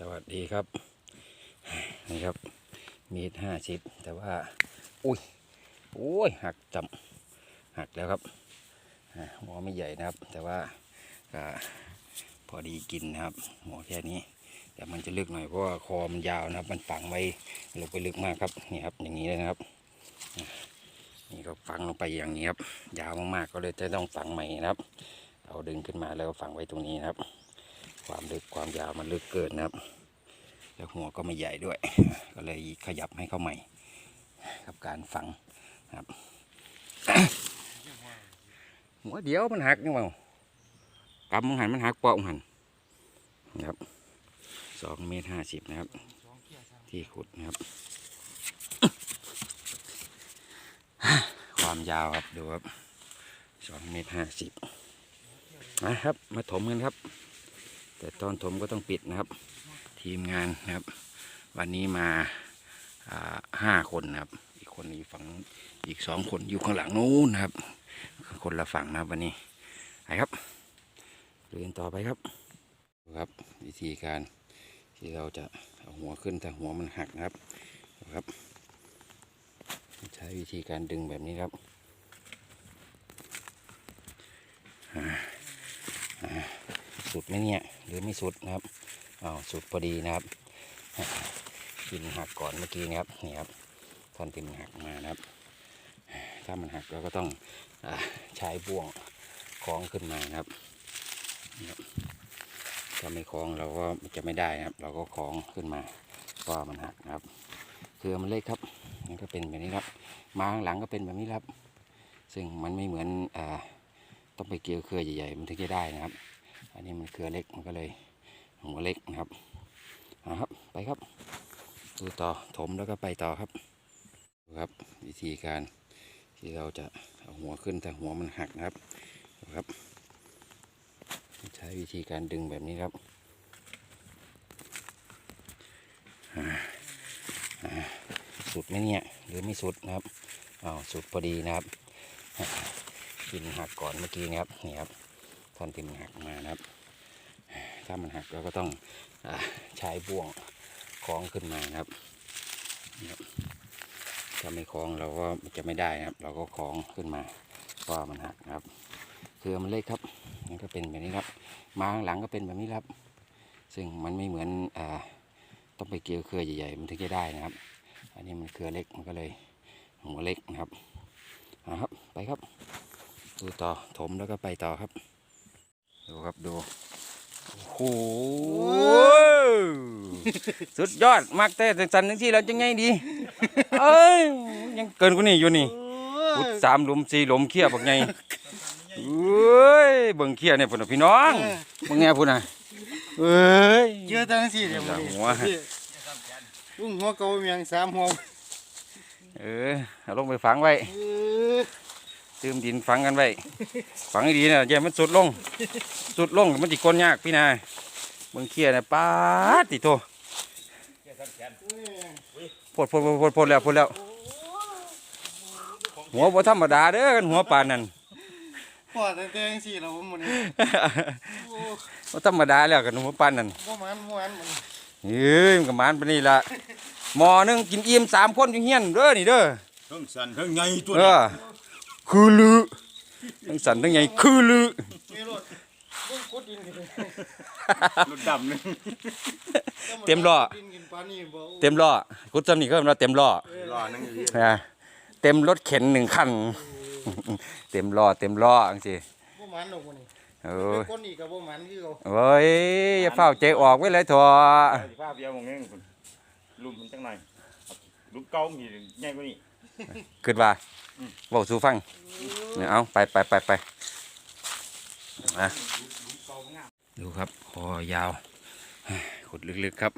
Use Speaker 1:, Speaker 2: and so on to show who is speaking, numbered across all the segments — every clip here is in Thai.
Speaker 1: สวัสดีครับ นี่ครับ มีดห้าสิบแต่ว่า อุ้ยโอ้ยหักจำหักแล้วครับหัวไม่ใหญ่นะครับ แต่ว่าพอดีกินนะครับหัวแค่นี้ แต่มันจะลึกหน่อยเพราะว่าคอมันยาวนะครับ มันฝังไว้ลงไปลึกมากครับนี่ครับ อย่างนี้เลยนะครับนี่ก็ฝังลงไปอย่างนี้ครับ ยาวมากๆก็เลยจะต้องฝังใหม่นะครับ เอาดึงขึ้นมาแล้วก็ฝังไว้ตรงนี้นะครับ ความลึกความยาวมันลึกเกินนะครับ แล้วหัวก็ไม่ใหญ่ด้วย ก็เลยขยับให้เข้าใหม่ กับการฝังครับ หัวเดียวมันหักยังเปล่ากำมันหันมันหักเปาะหันนะครับสองเมตรห้าสิบนะครับ ที่ขุดนะครับ ความยาวครับดูครับสองเมตรห้าสิบนะครับ มาถมกันครับ แต่ตอนถมก็ต้องปิดนะครับ ทีมงานนะครับ วันนี้มาห้าคนนะครับ อีกคนอยู่ฝั่งอีกสองคนอยู่ข้างหลังนู้นนะครับ คนละฝั่งนะครับวันนี้ไปครับเดินต่อไปครับครับ วิธีการที่เราจะเอาหัวขึ้นแต่หัวมันหักนะครับครับ ใช้วิธีการดึงแบบนี้ครับอ่า สุดไหมเนี่ย หรือไม่สุดนะครับอ้าวสุดพอดีนะครับกินหักก่อนเมื่อกี้นะครับนี่ครับท่อนตินหักมานะครับ ถ้ามันหักเราก็ต้องอใช้บ่วงคล้องขึ้นมานะครับถ้าไม่คล้องเราก็จะไม่ได้นะครับ เราก็คล้องขึ้นมาเพราะว่ามันหักนะครับเครือมันเล็กครับมันก็เป็นแบบนี้ครับมาข้างหลังก็เป็นแบบนี้ครับ ซึ่งมันไม่เหมือนอต้องไปเกี่ยวเครือใหญ่ๆมันถึงจะได้นะครับ อันนี้มันเครือเล็กมันก็เลยหัวเล็กนะครับเอาครับไปครับ ดูต่อถมแล้วก็ไปต่อครับดูครับวิธีการที่เราจะเอาหัวขึ้นแต่หัวมันหักนะครับดูครับ ใช้วิธีการดึงแบบนี้ครับสุดไหมเนี่ยหรือไม่สุดนะครับอ้าวสุดพอดีนะครับกินหักก่อนเมื่อกี้นะครับนี่ครับ ท่อนที่มันหักมานะครับ ถ้ามันหักเราก็ต้องอใช้บ่วงคล้องขึ้นมานะครับ ถ้าไม่คล้องเราก็จะไม่ได้นะครับ เราก็คล้องขึ้นมาเพราะว่ามันหักนะครับเครือมันเล็กครับมันก็เป็นแบบนี้ครับ มาข้างหลังก็เป็นแบบนี้ครับ ซึ่งมันไม่เหมือนอต้องไปเกี่ยวเครือใหญ่ๆมันถึงจะได้นะครับ อันนี้มันเครือเล็กมันก็เลยหัวเล็กนะครับเอาครับไปครับดูต่อถมแล้วก็ไปต่อครับ ดูครับดู โอ้โห สุดยอดมากแต่สันทั้งที่เราจะไงดี เอ้ยยังเกินกว่านี้อยู่นี่พุดสามหลุมสี่หลุมเขี้ยบักไงเอ้ยเบิ่งเขี้ยเนี่ยพุ่นน่ะพี่น้องเบิ่งแง่พุ่นน่ะเอ้ย
Speaker 2: เยอะจังสิเดี๋ยว
Speaker 1: อย่างหัว
Speaker 2: ลุงหัวเก่าเมียงสามหัว
Speaker 1: เออเอาลงไปฝังไว้
Speaker 2: เออ
Speaker 1: ตืมดินฝังกันไว้ ฝังให้ดีนะอย่ามันสุดลง สุดลงมันจิกลยากพี่นายเบิ่งเขี้ยเนี่ยป้าดติโตพดพดพดพดพดแล้วพดแล้ว หัวบ่ธรรมดาเด้อกันหัวปานนั่น
Speaker 2: พ่อแต่แต่จังสิเราหมดนี่โอ้
Speaker 1: บ่ธรรมดาแล้วกันหัวปานนั่น
Speaker 2: บ่มันบ่มันมัน
Speaker 1: เฮ้ยมันก็หมานปานนี้ล่ะหมอหนึงกินอิ่มสามคนอยู่เฮียนเด้อนี่เด้อ
Speaker 3: เพิ่งสั่นเพิ่งไงตัว
Speaker 1: เออ คือลือทั้งสันทั้งใหญ่คือลือ
Speaker 2: มีรถลุงขุดดินกันเลย
Speaker 3: รถดำนึง
Speaker 1: เต็มล้อ
Speaker 2: ดินกินปานนี้บ่
Speaker 1: เต็มล้อกุดซ้ำนี่ก็ว่าเต็มล้อ
Speaker 3: รอนั่งอยู่
Speaker 1: นะเต็มรถเข็นหนึ่งคันเต็มล้อเต็มล้อจังซี่
Speaker 2: บ่มันดอกบ่นี่
Speaker 1: โอ้
Speaker 2: เป็
Speaker 1: ย
Speaker 2: นคนอีกก็บ่มันคือเขา
Speaker 1: โอ้ยอย่าเฝ้าใจออกไว้เลยถั่ว
Speaker 3: ภาพเดียวมองเงี้ยคุณลุมมันจังไหนลุมเก่ามีใหญ่กว่านี้
Speaker 1: คิดว่าเว้าสู่ฟังเนี่ยเอาไปไปไปไปนะดูครับคอยาวขุดลึกๆครับ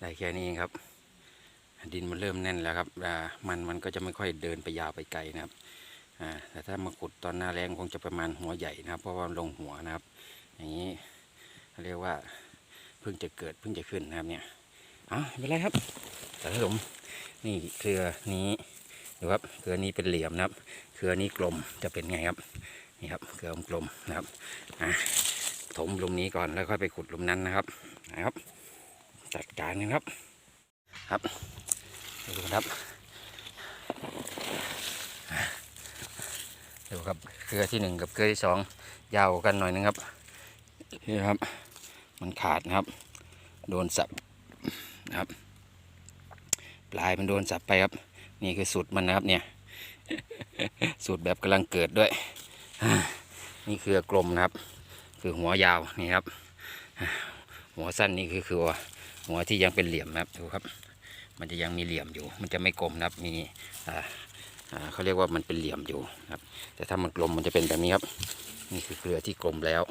Speaker 1: ได้แค่นี้เองครับ ดินมันเริ่มแน่นแล้วครับอ่ามันมันก็จะไม่ค่อยเดินไปยาวไปไกลนะครับแต่ถ้ามาขุดตอนหน้าแรงคงจะประมาณหัวใหญ่นะครับ เพราะว่าลงหัวนะครับ อย่างนี้เรียกว่าเพิ่งจะเกิดเพิ่งจะขึ้นนะครับเนี่ย อ๋อไม่เป็นไรครับแต่ถ้าผมนี่เครือนี้ดูครับเครือนี้เป็นเหลี่ยมนะครับ เครือนี้กลมจะเป็นไงครับนี่ครับเครือกลมนะครับอะถมหลุมนี้ก่อนแล้วค่อยไปขุดหลุมนั้นนะครับนะครับ จัดการกันครับ ครับดูครับดูครับเกลือที่หนึ่งกับเกลือที่สองยาวกันหน่อยนึงครับนี่ครับ มันขาดนะครับ โดนสับ นะครับ ปลายมันโดนสับไปครับ นี่คือสูตรมันนะครับเนี่ย สูตรแบบกำลังเกิดด้วย นี่คือกลมนะครับ คือหัวยาวนี่ครับ หัวสั้นนี่คือคือหัวที่ยังเป็นเหลี่ยมนะครับดูครับ มันจะยังมีเหลี่ยมอยู่ มันจะไม่กลมนะครับ มีอ่าเขาเรียกว่ามันเป็นเหลี่ยมอยู่ครับ แต่ถ้ามันกลมมันจะเป็นแบบนี้ครับ นี่คือเกลือที่กลมแล้ว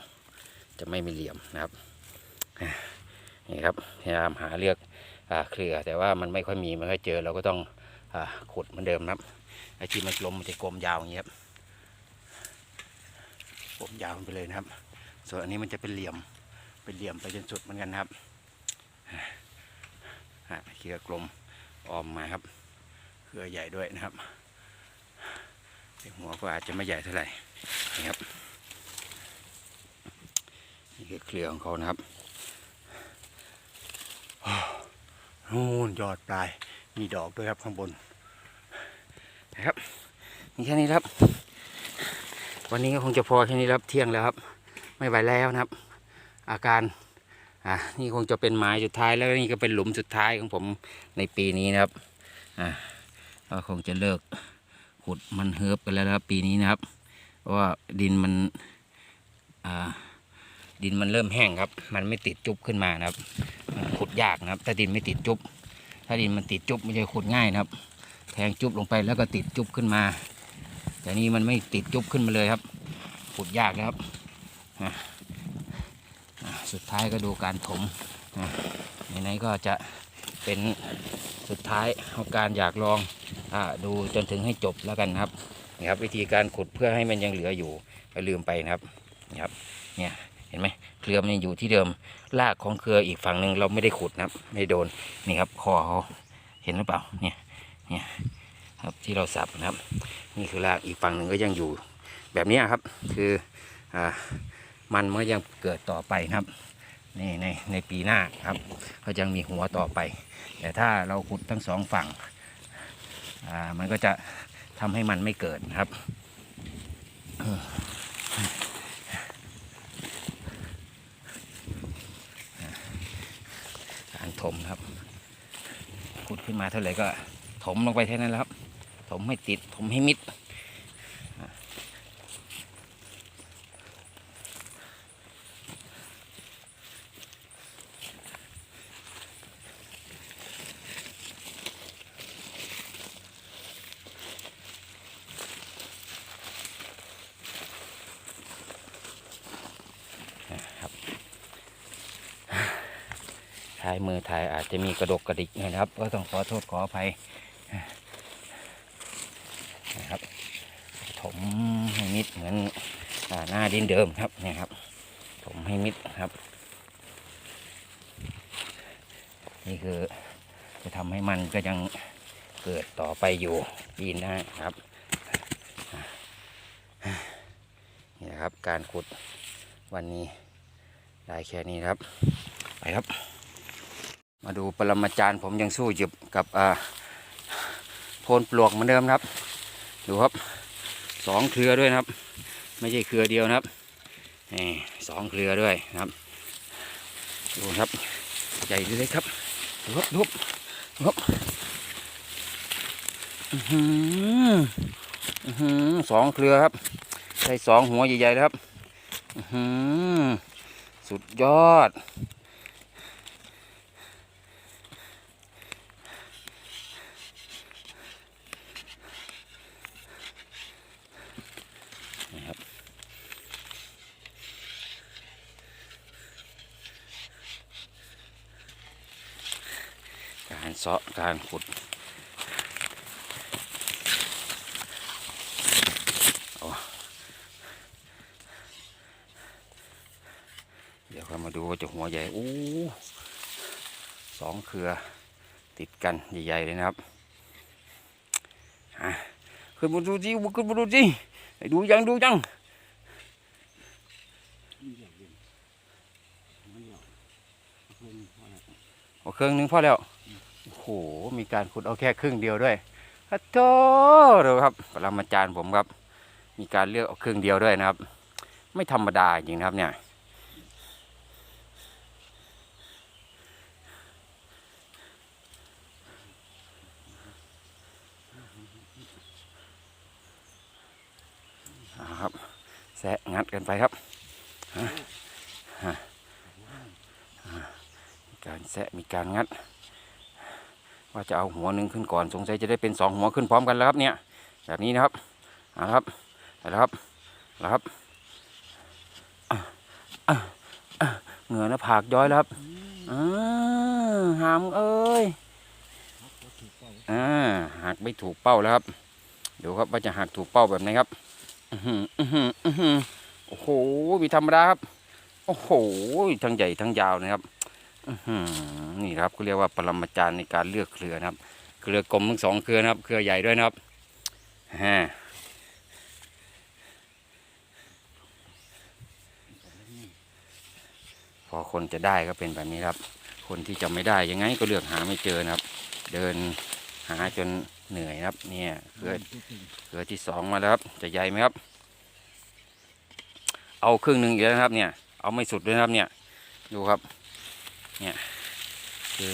Speaker 1: จะไม่มีเหลี่ยมนะครับนี่ครับพยายามหาเลือก เครือแต่ว่ามันไม่ค่อยมีไม่ค่อยเจอเราก็ต้องอขุดเหมือนเดิมครับไอ้ที่มันกลมมันจะกลมยาวอย่างนี้ยครับกลมยาวไปเลยนะครับ ส่วนอันนี้มันจะเป็นเหลี่ยมเป็นเหลี่ยมไปจนสุดเหมือนกันครับเครือกลมออมมาครับ เครือใหญ่ด้วยนะครับหัวก็อาจจะไม่ใหญ่เท่าไหร่นี่ครับนี่คือเครือของเขานะครับ นู่นยอดปลาย มีดอกด้วยครับข้างบนนะครับมีแค่นี้ครับ วันนี้ก็คงจะพอแค่นี้ครับเที่ยงแล้วครับ ไม่ไหวแล้วนะครับ อาการอะนี่คงจะเป็นไม้สุดท้ายแล้วนี่ก็เป็นหลุมสุดท้ายของผมในปีนี้นะครับอะก็คงจะเลิกขุดมันเฮิบไปแล้วนะครับปีนี้นะครับ เพราะว่าดินมันอ่า ดินมันเริ่มแห้งครับ มันไม่ติดจุบขึ้นมานะครับ มันขุดยากนะครับ ถ้าดินไม่ติดจุบ ถ้าดินมันติดจุบมันจะขุดง่ายนะครับ แทงจุบลงไปแล้วก็ติดจุบขึ้นมา แต่นี่มันไม่ติดจุบขึ้นมาเลยครับ ขุดยากนะครับอะสุดท้ายก็ดูการถมอะไหนๆก็จะเป็นสุดท้ายของการอยากลองอดูจนถึงให้จบแล้วกันครับนี่ครับวิธีการขุดเพื่อให้มันยังเหลืออยู่อย่ลืมไปนะครับนี่ครับเนี่ย ห็นไหมเครือมันยังอยู่ที่เดิมรากของเครืออีกฝั่งหนึ่งเราไม่ได้ขุดนะครับ ไม่โดนนี่ครับคอเขาเห็นหรือเปล่าเนี่ยเนี่ยครับที่เราสับนะครับ นี่คือรากอีกฝั่งหนึ่งก็ยังอยู่แบบนี้ครับ คืออ่ามันมันยังเกิดต่อไปครับนี่ในในปีหน้าครับก็ยังมีหัวต่อไป แต่ถ้าเราขุดทั้งสองฝั่งอ่ามันก็จะทำให้มันไม่เกิดครับ การ ถมครับขุดขึ้นมาเท่าไหร่ก็ถมลงไปแค่นั้นแล้วครับ ถมให้ติด ถมให้มิดายมือถ่ายอาจจะมีกระดกกระดิกนะครับ ก็ต้องขอโทษขออภัยนะครับ ถมให้มิดเหมือนอหน้าดินเดิมครับเนี่ยครับ ถมให้มิดครับ นี่คือจะทำให้มันก็ยังเกิดต่อไปอยู่ปีหน้าครับนี่นะครับการขุดวันนี้ได้แค่นี้ครับ ไปครับ มาดูปรมาจารย์ผมยังสู้อยู่กับอ่าโพนปลวกเหมือนเดิมครับ ดูครับสองเครือด้วยนะครับ ไม่ใช่เครือเดียวนะครับนี่สองเครือด้วยนะครับ ดูครับ ใหญ่เลยครับดูครับดูครับดูครับอื้อหืออื้อหือสองเครือครับใช่สองหัวใหญ่ๆครับอื้อหือสุดยอด นะครับ การ เสาะการขุด เดี๋ยวค่อยมาดูว่าจะหัวใหญ่ อู้สองเครือติดกันใหญ่ๆเลยนะครับขึ้นมาดูสิขึ้นมาดูสิดูยังดูยังเอาเครื่องหนึงพอแล้ว หมีการขุดเอาแค่ครึ่งเดียวด้วยอะโธ่ดูครับปรมาจารย์ผมครับ มีการเลือกเอาครึ่งเดียวด้วยนะครับ ไม่ธรรมดาจริงนะครับเนี่ยครับแซะงัดกันไปครับ การแซะมีการงัด ว่าจะเอาหัวหนึ่งขึ้นก่อนสงสัยจะได้เป็นสองหัวขึ้นพร้อมกันแล้วครับเนี่ย แบบนี้นะครับเอาละครับเอาละครับเอาละครับเหงื่อหน้าผากย้อยแล้วครับอ่าหามเอ้ยอ่าหักไม่ถูกเป้าแล้วครับดูครับว่าจะหักถูกเป้าแบบไหนครับโอ้โหมีธรรมดาครับ โอ้โหทั้งใหญ่ทั้งยาวนะครับ นี่ครับเขาเรียกว่าปรมาจารย์ในการเลือกเครือนะครับ เครือกลมทั้งสองเครือนะครับ เครือใหญ่ด้วยนะครับฮะพอคนจะได้ก็เป็นแบบนี้ครับ คนที่จะไม่ได้ยังไงก็เลือกหาไม่เจอนะครับ เดินหาจนเหนื่อยครับ เนี่ยเครือเกลือที่สองมาแล้วครับ จะใหญ่ไหมครับ เอาครึ่งหนึ่งอีกแล้วนะครับ เนี่ย เอาไม่สุดเลยครับเนี่ย ดูครับ เนี่ยคือ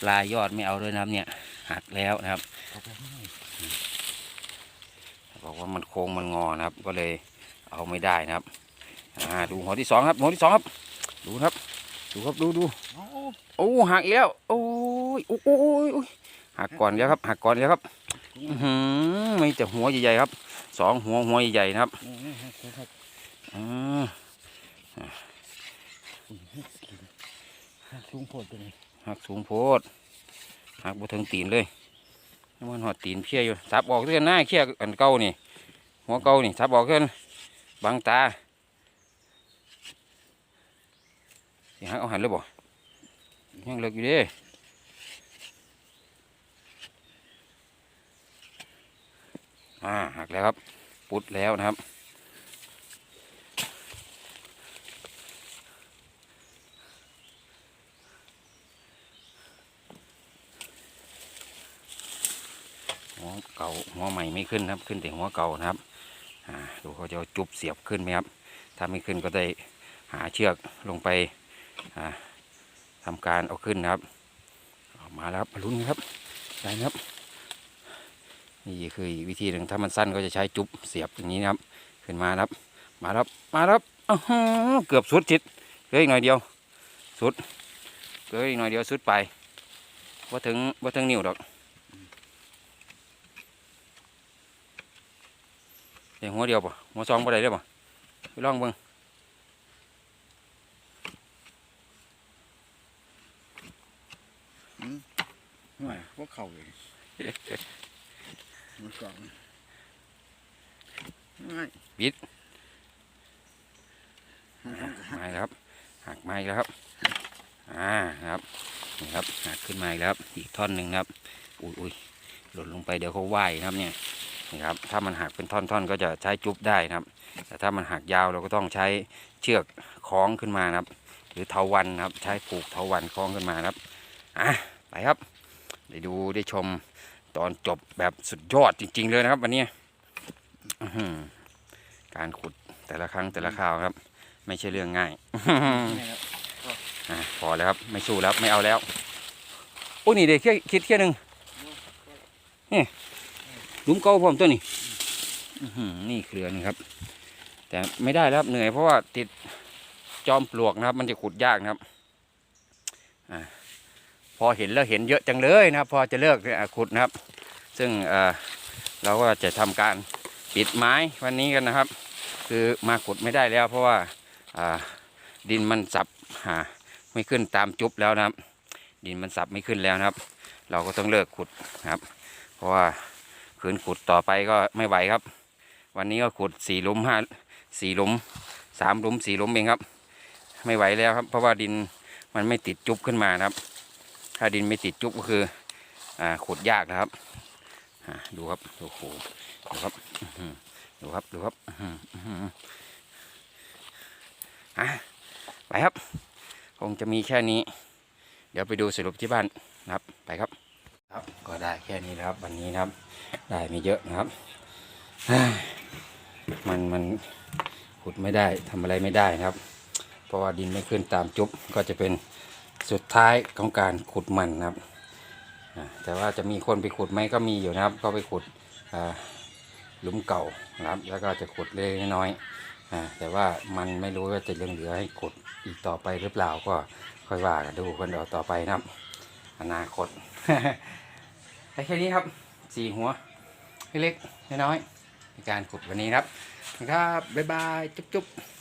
Speaker 1: ปลายยอดไม่เอาด้วยนะครับเนี่ยหักแล้วนะครับบอกว่ามันโค้งมันงอนะครับ ก็เลยเอาไม่ได้นะครับอ่าดูหัวที่สองครับหัวที่สองครับ ดูครับ ดูครับดูดูโอ้หักอีกแล้วโอ้ยโอ้ยโอ้ยโอ้ยหักก่อนแล้วครับหักก่อนแล้วครับอื้อหือมีแต่หัวใหญ่ๆครับสองหัวหัวใหญ่ๆนะครับ
Speaker 2: สูงโพดตัวนี้
Speaker 1: หักสูงโพดหักบ่ถึงตีนเลยมันหอดตีนเพี้ยอยู่สับออกด้วยกันหน้าเขี้ยอันเก่านี่หัวเก่านี่สับออกกันบังตาสิหักเอาหันเลยบ่ยังเลิกอยู่เด้อ่าหักแล้วครับ ปุดแล้วนะครับ เก่าหัวใหม่ไม่ขึ้นครับ ขึ้นแต่หัวเก่านะครับอ่าดูเขาจะจุบเสียบขึ้นไหมครับ ถ้าไม่ขึ้นก็ได้หาเชือกลงไปอ่าทำการเอาขึ้นนะครับเอามาแล้วมาลุ้นครับได้นะครับ นี่คือวิธีหนึ่งถ้ามันสั้นก็จะใช้จุบเสียบอย่างนี้นะครับ ขึ้นมาครับ มาแล้วครับมาแล้วครับอเกือบสุดจิตเหลืออีกหน่อยเดียว สุดเหลืออีกหน่อยเดียวสุดไปว่าถึงว่าถึงนิ้วดอก เดี๋ยวหัวเดียวป่ะหัวสองป่ได้เลยป่ะไปลองเบิ่ง
Speaker 2: ห่วยพวกเข่าเลยมันกล่องง่าย
Speaker 1: มาแล้วครับหักมาอีกแล้วครับอ่าครับนี่ครับหักขึ้นมาอีกแล้วครับอีกท่อนหนึ่งนะครับอุ้ยอุ้ยหล่นลงไปเดี๋ยวเขาไหวนะครับเนี่ย นี่ครับ ถ้ามันหักเป็นท่อนๆ ก็จะใช้จุบได้นะครับ แต่ถ้ามันหักยาวเราก็ต้องใช้เชือกคล้องขึ้นมานะครับ หรือเทาวันนะครับ ใช้ผูกเทาวันคล้องขึ้นมานะครับอะไปครับได้ดูได้ชมตอนจบแบบสุดยอดจริง ๆ เลยนะครับ วันนี้การขุดแต่ละครั้งแต่ละคราวครับ ไม่ใช่เรื่องง่ายอพอแล้วครับ ไม่สู้แล้วไม่เอาแล้วโอ้นี่เด็กคิดคิดแค่หนึ่งนี่ ลุมเก่าพร้อมตัวนี้นี่เครือนี่ครับ แต่ไม่ได้แล้วเหนื่อยเพราะว่าติดจอมปลวกนะครับ มันจะขุดยากนะครับอพอเห็นแล้วเห็นเยอะจังเลยนะครับ พอจะเลิกขุดนะครับ ซึ่งเราก็จะทำการปิดไม้วันนี้กันนะครับ คือมาขุดไม่ได้แล้ว เพราะว่าดินมันสับหาไม่ขึ้นตามจุบแล้วนะครับ ดินมันสับไม่ขึ้นแล้วนะครับ เราก็ต้องเลิกขุดนะครับ เพราะว่า ขืนขุดต่อไปก็ไม่ไหวครับ วันนี้ก็ขุดสี่หลุมห้าสี่หลุมสามหลุมสี่หลุมเองครับ ไม่ไหวแล้วครับ เพราะว่าดินมันไม่ติดจุบขึ้นมาครับ ถ้าดินไม่ติดจุบก็คืออ่าขุดยากนะครับดูครับโอ้โหดูครับดูครับดูครับอะไปครับ คงจะมีแค่นี้ เดี๋ยวดี๋ยวไปดูสรุปที่บ้านนะครับ ไปครับ ครับก็ได้แค่นี้นะครับ วันนี้นะครับ ได้ไม่เยอะนะครับมันมันขุดไม่ได้ทำอะไรไม่ได้นะครับ เพราะว่าดินไม่ขึ้นตามจุบก็จะเป็นสุดท้ายของการขุดมันนะครับแต่ว่าจะมีคนไปขุดไหมก็มีอยู่นะครับ ก็ไปขุดหลุมเก่านะครับ แล้วก็จะขุดเล็กน้อยแต่ว่ามันไม่รู้ว่าจะยังเหลือให้ขุดอีกต่อไปหรือเปล่าก็ค่อยว่ากันดูกันเอาต่อไปนะครับ อนาคตแต่แค่นี้ครับสี่หัวเล็กๆน้อยๆในการขุดวันนี้ครับครับบ๊ายบายจุ๊บๆ